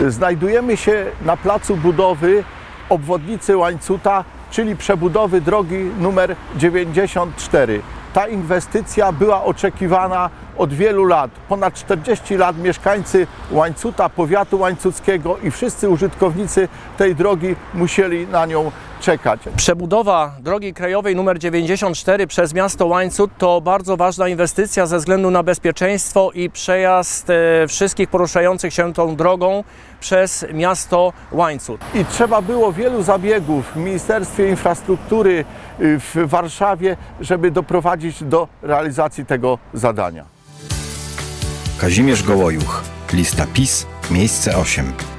Znajdujemy się na placu budowy obwodnicy Łańcuta, czyli przebudowy drogi numer 94. Ta inwestycja była oczekiwana od wielu lat. Ponad 40 lat mieszkańcy Łańcuta, powiatu łańcuckiego i wszyscy użytkownicy tej drogi musieli na nią czekać. Przebudowa drogi krajowej nr 94 przez miasto Łańcut to bardzo ważna inwestycja ze względu na bezpieczeństwo i przejazd e, wszystkich poruszających się tą drogą przez miasto Łańcut. I trzeba było wielu zabiegów w Ministerstwie Infrastruktury y, w Warszawie, żeby doprowadzić do realizacji tego zadania. Kazimierz Gołojuch, lista PiS, miejsce 8.